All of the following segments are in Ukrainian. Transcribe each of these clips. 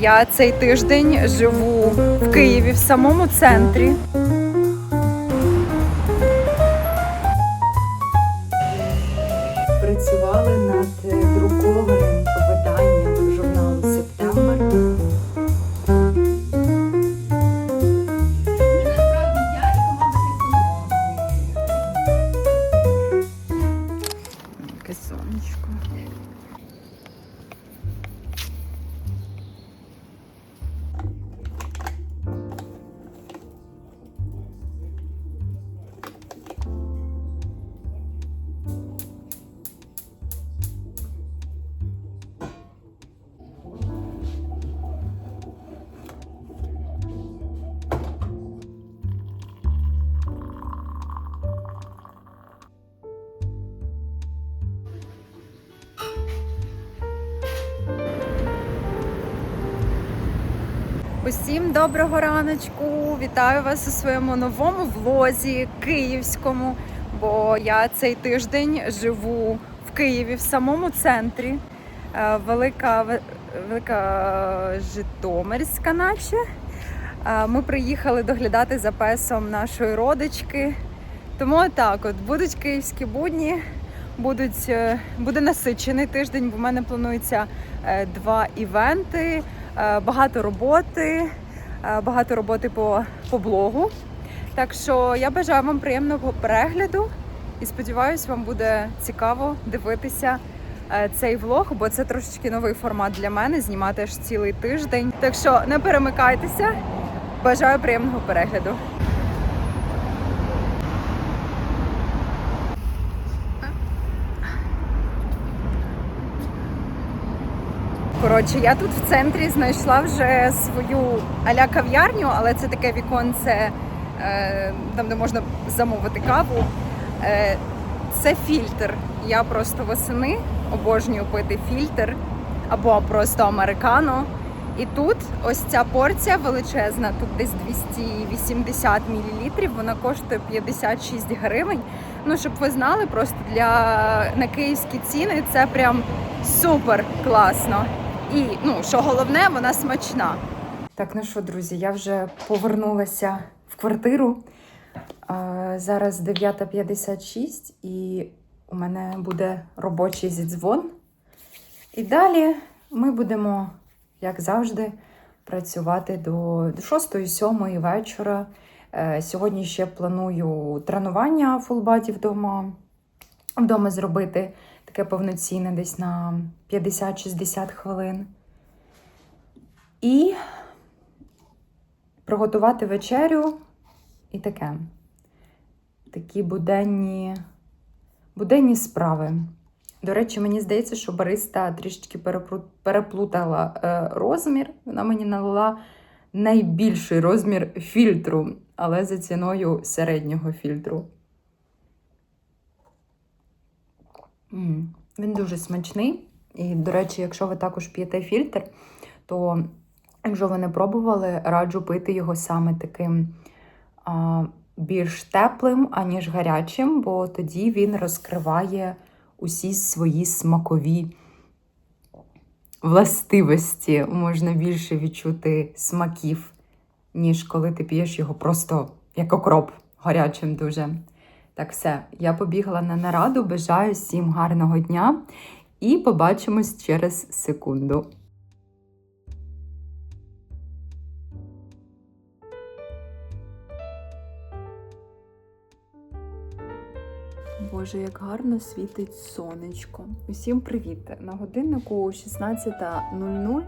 Я цей тиждень живу в Києві в самому центрі. Усім доброго раночку! Вітаю вас у своєму новому влозі київському. Бо я цей тиждень живу в Києві в самому центрі. Е, Велика, велика Житомирська, наче. Е, Ми приїхали доглядати за песом нашої родички. Тому так, от будуть київські будні, будуть, е, буде насичений тиждень, бо в мене планується два івенти, багато роботи, е, багато роботи по, по блогу. Так що я бажаю вам приємного перегляду і сподіваюся, вам буде цікаво дивитися е, цей влог, бо це трошечки новий формат для мене знімати аж цілий тиждень. Так що не перемикайтеся. Бажаю приємного перегляду. Коротше, я тут в центрі знайшла вже свою аля кав'ярню, але це таке віконце, е, там де можна замовити каву. Е, це фільтр. Я просто восени обожнюю пити фільтр або просто американо. І тут ось ця порція величезна, тут десь 280 мл, вона коштує 56 гривень. Ну, щоб ви знали, просто для на київські ціни це прям супер класно. І ну, що головне, вона смачна. Так, ну що, друзі, я вже повернулася в квартиру. Зараз 9.56 і у мене буде робочий зідзвон. І далі ми будемо, як завжди, працювати до 6-7 вечора. Е, Сьогодні ще планую тренування фулбаді вдома, вдома зробити таке повноцінне десь на 50-60 хвилин. І приготувати вечерю і таке. Такі буденні, буденні справи. До речі, мені здається, що бариста трішечки переплутала е, розмір. Вона мені налила найбільший розмір фільтру, але за ціною середнього фільтру. Він дуже смачний. І, до речі, якщо ви також п'єте фільтр, то якщо ви не пробували, раджу пити його саме таким а, більш теплим, аніж гарячим, бо тоді він розкриває усі свої смакові властивості. Можна більше відчути смаків, ніж коли ти п'єш його просто як окроп, гарячим дуже. Так, все, я побігла на нараду. Бажаю всім гарного дня і побачимось через секунду. Боже, як гарно світить сонечко. Усім привіт! На годиннику 16.00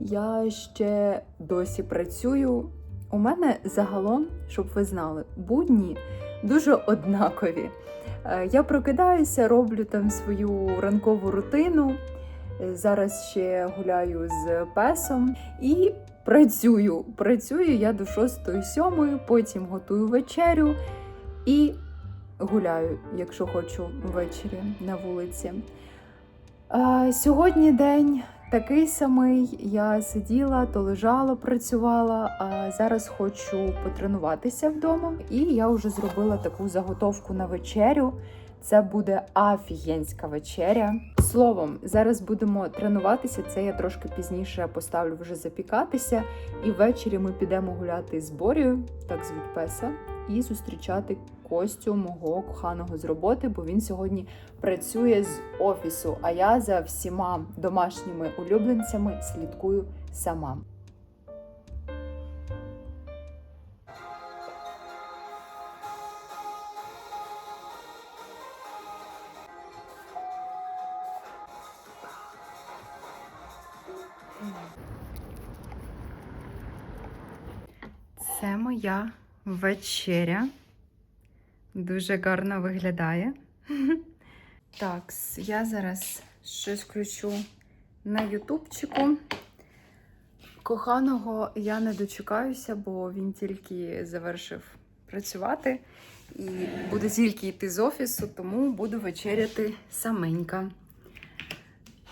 я ще досі працюю. У мене загалом, щоб ви знали, будні дуже однакові. Е, Я прокидаюся, роблю там свою ранкову рутину. Е, Зараз ще гуляю з песом і працюю. Працюю я до 6-7, потім готую вечерю і гуляю, якщо хочу ввечері на вулиці. Сьогодні день такий самий. Я сиділа, то лежала, працювала, а зараз хочу потренуватися вдома. І я вже зробила таку заготовку на вечерю. Це буде афігенська вечеря. Словом, зараз будемо тренуватися. Це я трошки пізніше поставлю вже запікатися. І ввечері ми підемо гуляти з Борію, так звуть песа, і зустрічати Костю, мого коханого з роботи, бо він сьогодні працює з офісу. А я за всіма домашніми улюбленцями слідкую сама. Це моя вечеря. Дуже гарно виглядає. Так, я зараз щось включу на ютубчику. Коханого я не дочекаюся, бо він тільки завершив працювати і буде тільки йти з офісу, тому буду вечеряти саменька.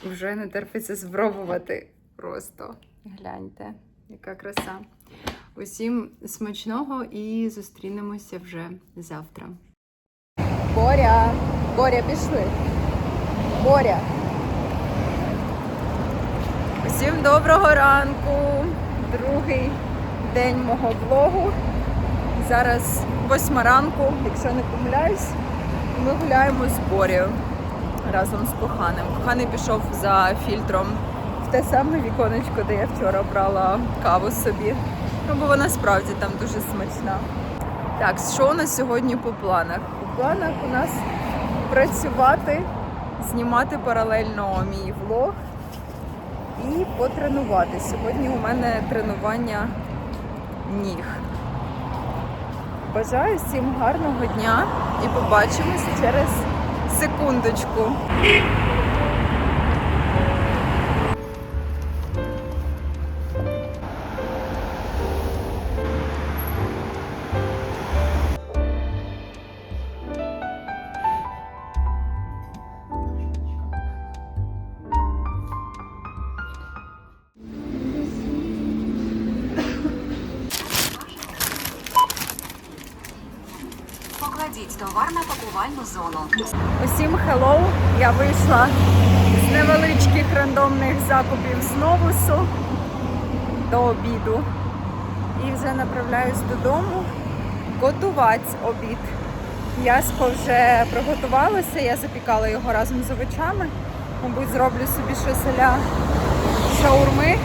Вже не терпиться спробувати. Просто гляньте, яка краса. Усім смачного і зустрінемося вже завтра. Боря, Боря, пішли. Боря. Усім доброго ранку. Другий день мого влогу. Зараз восьма ранку, якщо не помиляюсь, ми гуляємо з Борєю разом з коханим. Коханий пішов за фільтром в те саме віконечко, де я вчора брала каву собі. Ну, бо вона справді там дуже смачна. Так, що у нас сьогодні по планах? У планах у нас працювати, знімати паралельно мій влог і потренувати. Сьогодні у мене тренування ніг. Бажаю всім гарного дня і побачимось через секундочку. Покладіть товар пакувальну зону. Усім хеллоу! Я вийшла з невеличких рандомних закупів з новусу до обіду. І вже направляюсь додому готувати обід. М'яско вже приготувалося, я запікала його разом з овочами. Мабуть, зроблю собі щось аля шаурми.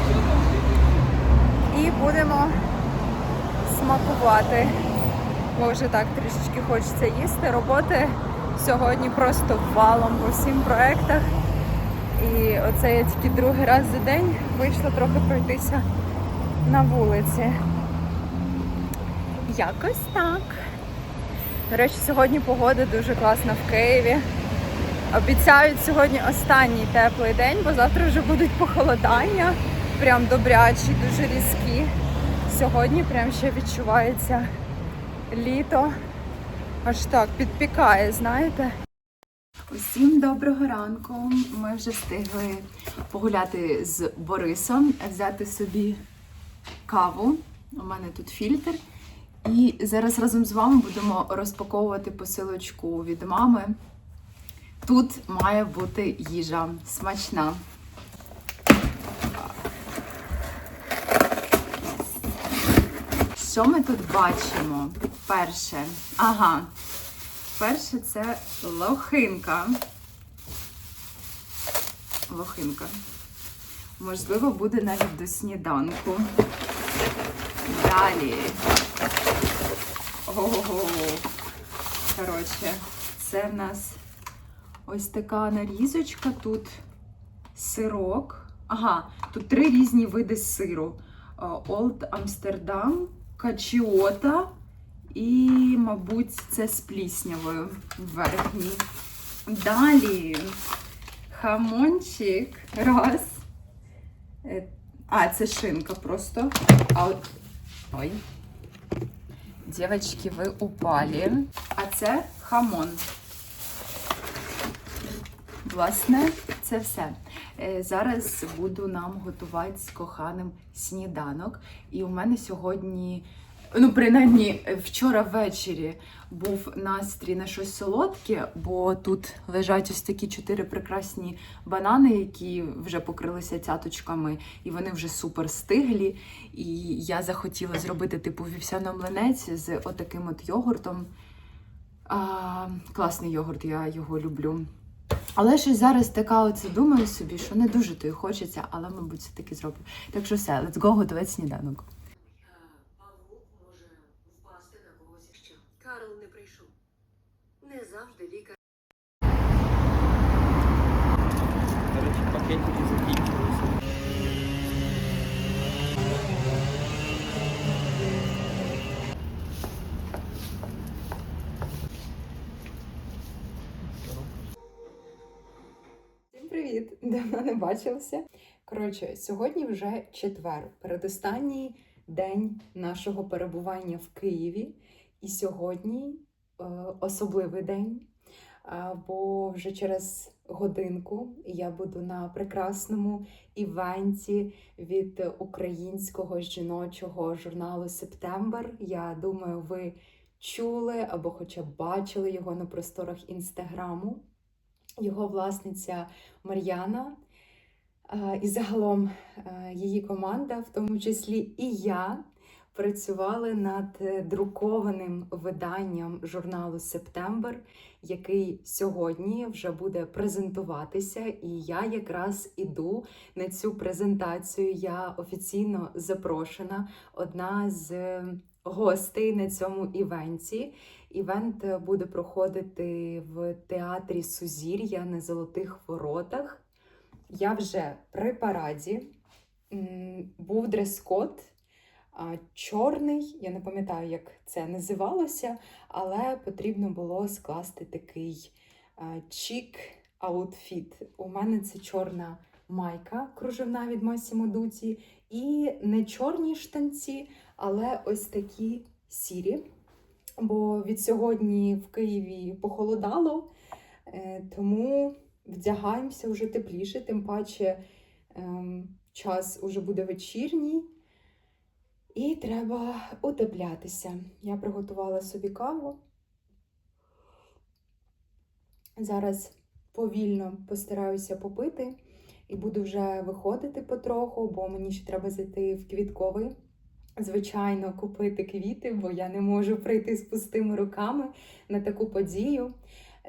І будемо смакувати. Бо вже так трішечки хочеться їсти. Роботи сьогодні просто валом по всім проектах. І оце я тільки другий раз за день вийшла трохи пройтися на вулиці. Якось так. До речі, сьогодні погода дуже класна в Києві. Обіцяють сьогодні останній теплий день, бо завтра вже будуть похолодання. Прям добрячі, дуже різкі. Сьогодні прям ще відчувається літо. Аж так підпікає, знаєте. Усім доброго ранку. Ми вже встигли погуляти з Борисом, взяти собі каву. У мене тут фільтр. І зараз разом з вами будемо розпаковувати посилочку від мами. Тут має бути їжа смачна. Що ми тут бачимо? Перше. Ага. Перше це лохинка. Лохинка. Можливо, буде навіть до сніданку. Далі. Ого. Коротше, це в нас ось така нарізочка. Тут сирок. Ага, тут три різні види сиру. Олд Амстердам, Качіота і, мабуть, це з пліснявою верхній. Далі хамончик. Раз. Е, А, це шинка просто. А. Ой. Дівчатки, ви упалі. А це хамон. Власне, це все. Е, Зараз буду нам готувати з коханим сніданок. І у мене сьогодні Ну, принаймні, вчора ввечері був настрій на щось солодке, бо тут лежать ось такі чотири прекрасні банани, які вже покрилися цяточками, і вони вже супер стиглі. І я захотіла зробити типу вівсяний млинець з отаким от йогуртом. А, класний йогурт, я його люблю. Але щось зараз така оце думаю собі, що не дуже то й хочеться, але, мабуть, все таки зроблю. Так що все, let's go готувати сніданок. Павук може впасти на когось якщо. Карл не прийшов. Не завжди лікар. До речі, пакетики закінчилися. Всім привіт! Давно не бачилися. Коротше, сьогодні вже четвер, передостанній день нашого перебування в Києві. І сьогодні е, особливий день, бо вже через годинку я буду на прекрасному івенті від українського жіночого журналу Септембр. Я думаю, ви чули або хоча б бачили його на просторах інстаграму. Його власниця Мар'яна е, і загалом е, її команда, в тому числі і я, працювали над е, друкованим виданням журналу Септембр, який сьогодні вже буде презентуватися. І я якраз іду на цю презентацію. Я офіційно запрошена, одна з гостей на цьому івенті. Івент е, буде проходити в театрі Сузір'я на Золотих Воротах. Я вже при параді. Був дрес-код чорний. Я не пам'ятаю, як це називалося, але потрібно було скласти такий чік аутфіт. У мене це чорна майка кружевна від Massimo Dutti і не чорні штанці, але ось такі сірі бо від сьогодні в Києві похолодало, е, тому вдягаємося вже тепліше, тим паче ем, час уже буде вечірній. І треба утеплятися. Я приготувала собі каву. Зараз повільно постараюся попити і буду вже виходити потроху, бо мені ще треба зайти в квітковий звичайно, купити квіти, бо я не можу прийти з пустими руками на таку подію.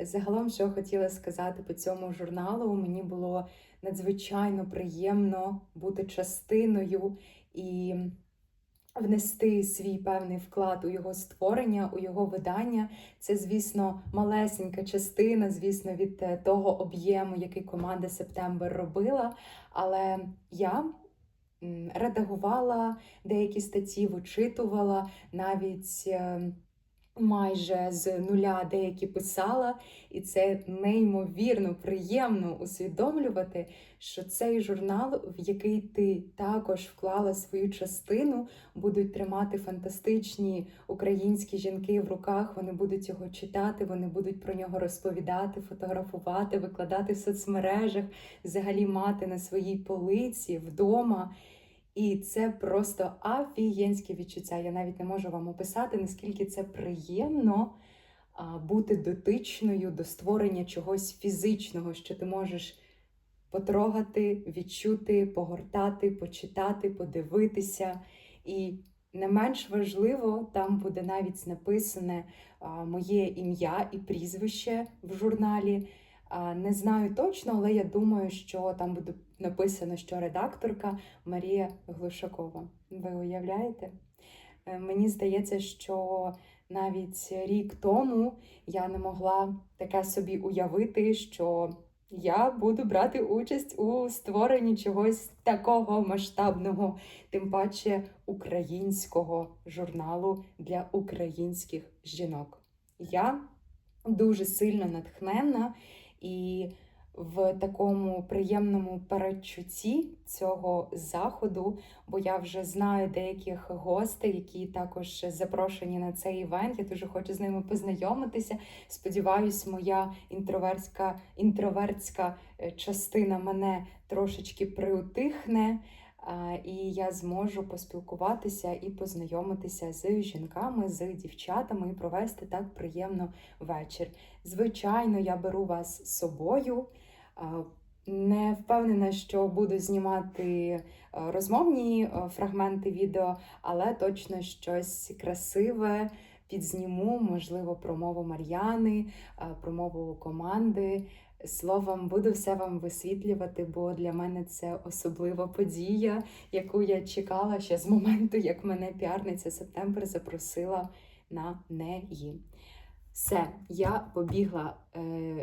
Загалом, що хотіла сказати по цьому журналу, мені було надзвичайно приємно бути частиною і внести свій певний вклад у його створення, у його видання. Це, звісно, малесенька частина, звісно, від е, того об'єму, який команда Септембр робила. Але я редагувала деякі статті, вичитувала, навіть е, майже з нуля деякі писала, і це неймовірно приємно усвідомлювати, що цей журнал, в який ти також вклала свою частину, будуть тримати фантастичні українські жінки в руках. Вони будуть його читати, вони будуть про нього розповідати, фотографувати, викладати в соцмережах, взагалі мати на своїй полиці вдома. І це просто афієнське відчуття. Я навіть не можу вам описати, наскільки це приємно бути дотичною до створення чогось фізичного, що ти можеш потрогати, відчути, погортати, почитати, подивитися. І не менш важливо, там буде навіть написане моє ім'я і прізвище в журналі. Не знаю точно, але я думаю, що там буде написано, що редакторка Марія Глушакова. Ви уявляєте? Е, Мені здається, що навіть рік тому я не могла таке собі уявити, що я буду брати участь у створенні чогось такого масштабного, тим паче українського журналу для українських жінок. Я дуже сильно натхненна і в такому приємному передчутті цього заходу, бо я вже знаю деяких гостей, які також запрошені на цей івент. Я дуже хочу з ними познайомитися. Сподіваюсь, моя інтровертська інтровертська е, частина мене трошечки приутихне. І я зможу поспілкуватися і познайомитися з жінками, з дівчатами і провести так приємно вечір. Звичайно, я беру вас з собою. Не впевнена, що буду знімати е, розмовні е, фрагменти відео, але точно щось красиве підзніму, можливо, промову Мар'яни, е, промову команди. Словом, буду все вам висвітлювати, бо для мене це особлива подія, яку я чекала ще з моменту, як мене піарниця Септембр запросила на неї. Все, я побігла е,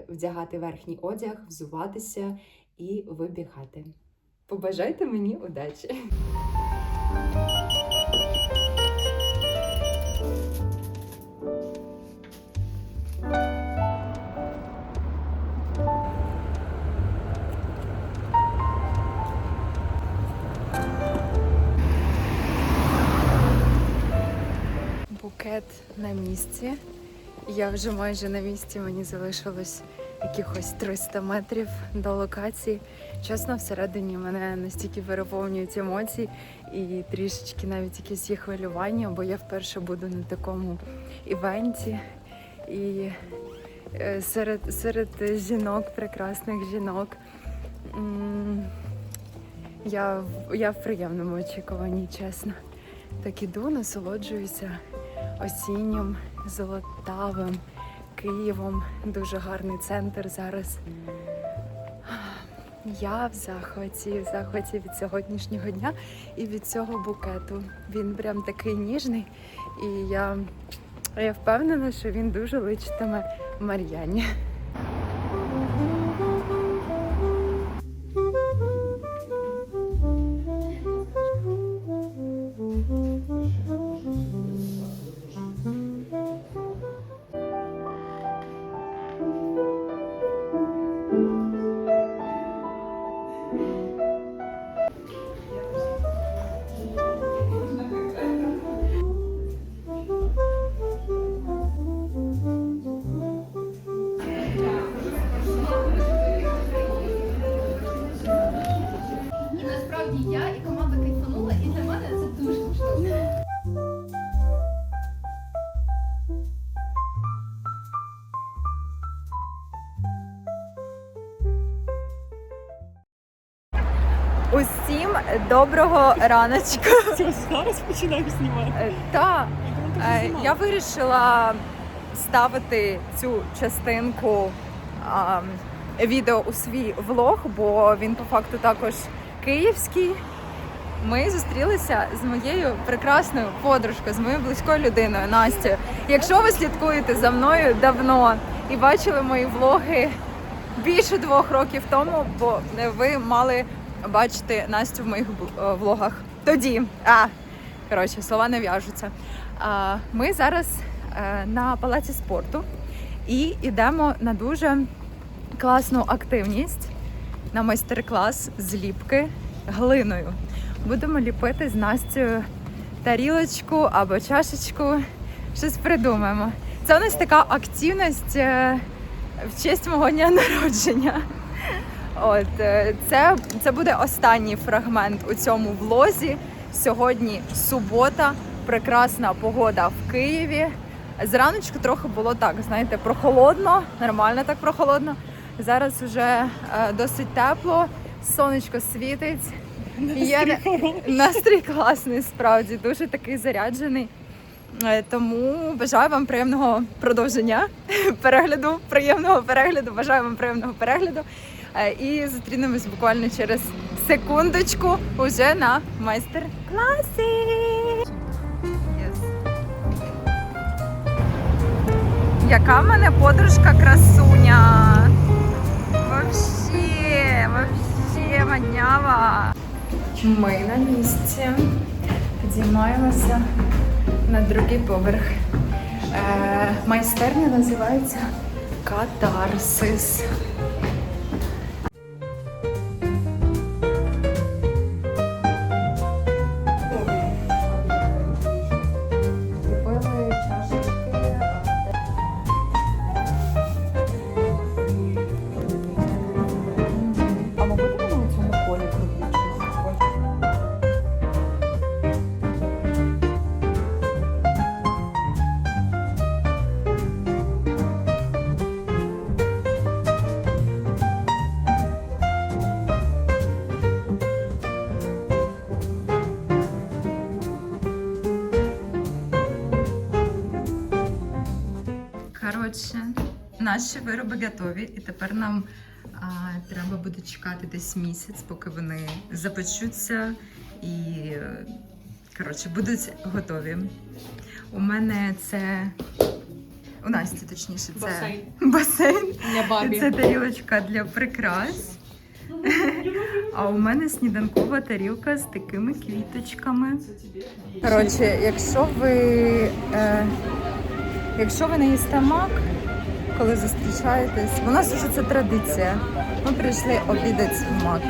вдягати верхній одяг, взуватися і вибігати. Побажайте мені удачі! Букет на місці. Я вже майже на місці, мені залишилось якихось 300 метрів до локації. Чесно, всередині мене настільки переповнюють емоції і трішечки навіть якісь є хвилювання, бо я вперше буду на такому івенті. І е, серед, серед жінок, прекрасних жінок. Я, я в приємному очікуванні, чесно. Так іду, насолоджуюся осіннім, золотавим Києвом. Дуже гарний центр зараз. Я в захваті, в захваті від сьогоднішнього дня і від цього букету. Він прям такий ніжний, і я, я впевнена, що він дуже личитиме Мар'яні. Доброго раночку. Це зараз починаємо знімати. Так, Е, я вирішила ставити цю частинку а, відео у свій влог, бо він по факту також київський. Ми зустрілися з моєю прекрасною подружкою, з моєю близькою людиною Настю. Якщо ви слідкуєте за мною давно і бачили мої влоги більше двох років тому, бо ви мали бачити Настю в моїх е, влогах. Тоді, а коротше, слова не в'яжуться. Ми зараз е, на палаці спорту і йдемо на дуже класну активність на майстер-клас зліпки глиною. Будемо ліпити з Настю тарілочку або чашечку. Щось придумаємо. Це у нас така активність е, в честь мого дня народження. От е, це, це буде останній фрагмент у цьому влозі. Сьогодні субота, прекрасна погода в Києві. Зраночку трохи було так, знаєте, прохолодно, нормально так прохолодно. Зараз вже е, досить тепло, сонечко світить. І я- настрій класний, справді, дуже такий заряджений. Е, Тому бажаю вам приємного продовження перегляду, приємного перегляду. Бажаю вам приємного перегляду. Е, І зустрінемось буквально через секундочку уже на майстер-класі. Яка в мене подружка красуня. Вообще, вообще маднява. Ми на місці. Підіймаємося на другий поверх. Е, майстерня називається Катарсис. Наші вироби готові, і тепер нам а, треба буде чекати десь місяць, поки вони запечуться і коротше, будуть готові. У мене це. У Насті, точніше, це Басейн. басейн. Для бабі. Це тарілочка для прикрас. А у мене сніданкова тарілка з такими квіточками. Коротше, якщо ви, е, якщо ви не їсте мак, коли зустрічаєтесь, у нас вже це традиція. Ми прийшли обідати в мак.